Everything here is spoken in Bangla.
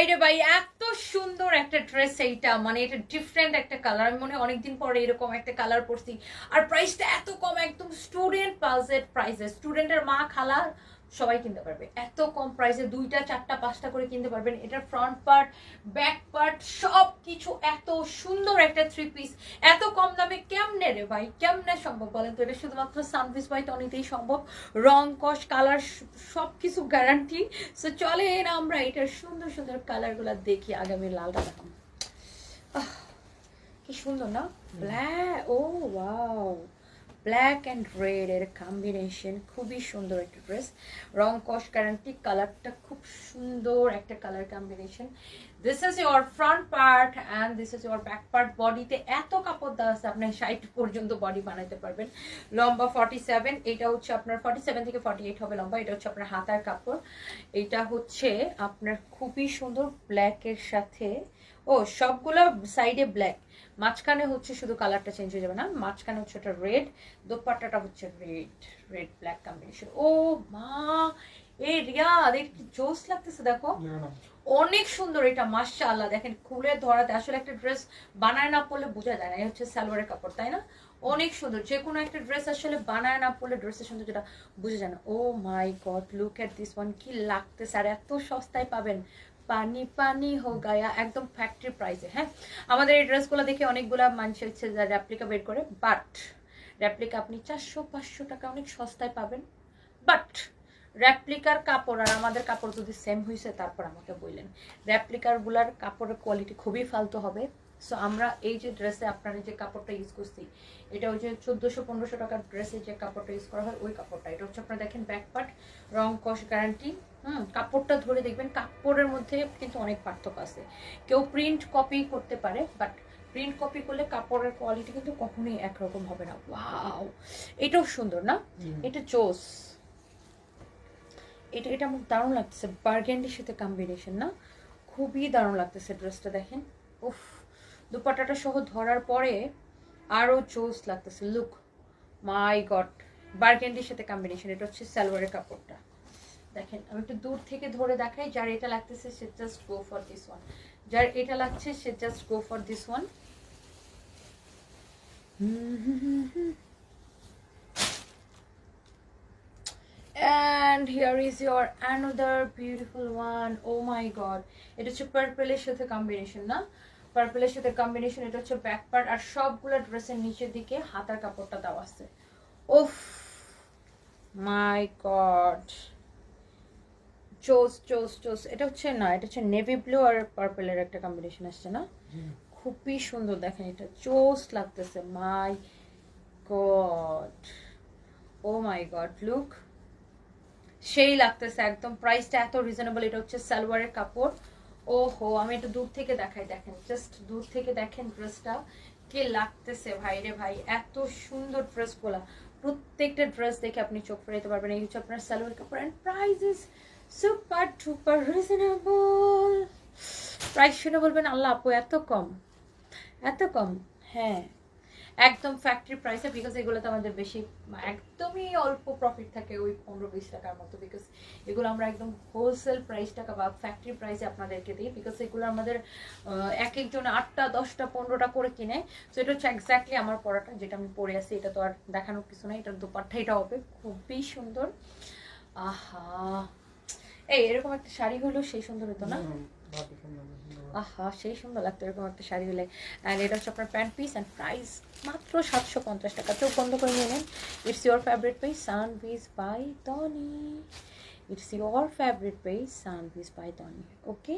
ভাই রে ভাই এত সুন্দর একটা ড্রেস এইটা। মানে এটা ডিফারেন্ট একটা কালার আমি মনে হয় অনেকদিন পরে এরকম একটা কালার পরছি। আর প্রাইসটা এত কম, একদম স্টুডেন্ট বাজেট প্রাইসে স্টুডেন্টের মা খালা সবাই কিনতে পারবে। এত কম প্রাইসে দুইটা চারটা পাঁচটা করে কিনতে পারবেন। এটার ফ্রন্ট পার্ট ব্যাক পার্ট সব কিছু এত সুন্দর একটা থ্রি পিস এত কম দামে কেমনে রে ভাই? কেমনে সম্ভব বলেন তো? এটা শুধুমাত্র সানপিস বাই টনিতেই সম্ভব। রং কস কালার সব কিছু গ্যারান্টি সো চলে না আমরা এটার সুন্দর সুন্দর কালারগুলো দেখি আগামী লালটা দেখাম কি সুন্দর না? Black oh wow black and red এর কম্বিনেশন খুবই সুন্দর একটা ড্রেস রং কস গ্যারান্টি কালারটা খুব সুন্দর একটা colour combination this is your front part and this is your back part বডিতে এত কাপড় দেওয়া আছে, আপনি ষাট পর্যন্ত বডি বানাতে পারবেন। লম্বা ফর্টি সেভেন এটা হচ্ছে আপনার ফর্টি সেভেন থেকে ফর্টি এইট হবে লম্বা, এটা হচ্ছে আপনার হাতার কাপড়। এটা হচ্ছে আপনার খুবই সুন্দর ব্ল্যাকের সাথে। ও, সবগুলো সাইডে ব্ল্যাক মাঝখানে হচ্ছে শুধু কালারটা চেঞ্জ হয়ে যাবে না মাঝখানে হচ্ছে একটা রেড দোপাট্টাটা হচ্ছে রেড রেড ব্ল্যাক কম্বিনেশন ও মা! এ রিয়া দেখ কি জোস লাগতেছে দেখো। অনেক সুন্দর এটা মাশাআল্লাহ। দেখেন খুলে ধরাতে আসলে একটা ড্রেস বানায় না পড়লে বোঝা যায় না এই হচ্ছে সালোয়ারের কাপড় তাই না? অনেক সুন্দর যে কোনো একটা ড্রেস আসলে বানায় না পড়লে ড্রেসের সুন্দর যেটা বুঝে যায় না। ও my god look at this one কি লাগতেছে আর এত সস্তায় পাবেন। পানি পানি হো গায়া, একদম ফ্যাক্টরি প্রাইসে হ্যাঁ? আমাদের এই ড্রেসগুলো দেখে অনেকগুলা মানুষ হচ্ছে যা র্যাপ্লিকা বের করে বাট র্যাপ্লিকা আপনি চারশো, পাঁচশো টাকা অনেক সস্তায় পাবেন বাট র্যাপ্লিকার কাপড়, আর আমাদের কাপড় যদি সেম হয়েছে তারপর আমাকে বললেন। র্যাপ্লিকারগুলার কাপড়ের কোয়ালিটি খুবই ফালতু হবে। সো আমরা এই যে ড্রেসে আপনারা যে কাপড়টা ইউজ করছি এটা ওই যে চোদ্দোশো পনেরোশো টাকার ড্রেসে যে কাপড়টা ইউজ করা হয় ওই কাপড়টা। এটা হচ্ছে আপনারা দেখেন ব্যাক পার্ট রং কস গ্যারান্টি হুম কাপড়টা ধরে দেখবেন কাপড়ের মধ্যে কিন্তু অনেক পার্থক্য আছে। কেউ প্রিন্ট কপি করতে পারে বাট প্রিন্ট কপি করলে কাপড়ের কোয়ালিটি কিন্তু কখনোই একরকম হবে না। ওয়াও এটাও সুন্দর না? এটা জোস। এটা এটা আমার দারুণ লাগতেছে। বার্গেন্ডির সাথে কম্বিনেশন না? খুবই দারুণ লাগতেছে ড্রেসটা দেখেন। উফ! দুপাটাটা সহ ধরার পরে আরও জোস লাগতেছে। লুক মাই গড বার্গেন্ডির সাথে কম্বিনেশন এটা হচ্ছে সালোয়ারের কাপড়টা। দেখেন, আমি একটু দূর থেকে ধরে দেখাই, যার এটা লাগতেছে, সে just go for this one যার এটা লাগছে, সে just go for this one and here is your another beautiful one. Oh my god, এটা হচ্ছে পার্পলের সাথে কম্বিনেশন না? পার্পলের সাথে কম্বিনেশন এটা হচ্ছে ব্যাক পার্ট আর সবগুলো ড্রেসের নিচের দিকে হাতার কাপড়টা দেওয়া আছে। ওফ মাই গড চোস চোস চোস এটা হচ্ছে না এটা হচ্ছে নেভি ব্লু আর পার্পলের একটা কম্বিনেশন আসছে না? খুবই সুন্দর দেখেন এটা চোস লাগতেছে my god oh my god look সেই লাগতেছে একদম প্রাইসটা এত রিজনেবল এটা হচ্ছে সালোয়ারের কাপড়। ও হো আমি একটু দূর থেকে দেখাই, দেখেন জাস্ট দূর থেকে দেখেন ড্রেসটা কে লাগতেছে ভাই রে ভাই, এত সুন্দর ড্রেসগুলা প্রত্যেকটা ড্রেস দেখে আপনি চোখ ফেরাইতে পারবেন। এই হচ্ছে আপনার সালোয়ার কাপড় and price is super duper reasonable price শুনে বলবেন, আল্লাহ আপু, এত কম এত কম। হ্যাঁ। একদম ফ্যাক্টরি প্রাইসে বিকজ এগুলোতে আমাদের বেশি, একদমই অল্প প্রফিট থাকে ওই পনেরো বিশ টাকার মতো বিকজ এগুলো আমরা একদম হোলসেল প্রাইস টাকা বা ফ্যাক্টরি প্রাইসে আপনাদেরকে দিই বিকজ এগুলো আমাদের এক একজন আটটা, দশটা, পনেরোটা করে কিনে তো এটা হচ্ছে এক্স্যাক্টলি আমার পড়াটা যেটা আমি পরে আছি, এটা তো আর দেখানোর কিছু নেই, এটার দুপাট্টা, এটা হবে, খুবই সুন্দর। আহা! এই এরকম একটা শাড়ি হলো, সেই সুন্দর হতো না? আহা, সেই সুন্দর লাগতো এরকম একটা শাড়ি হলে। অ্যান্ড এটা হচ্ছে আপনার প্যান্ট পিস অ্যান্ড প্রাইস মাত্র সাতশো পঞ্চাশ টাকা। চোখ বন্ধ করে নিয়ে নেন। It's your favourite page sun peace by Tony it's your favourite page sun peace by Tony okay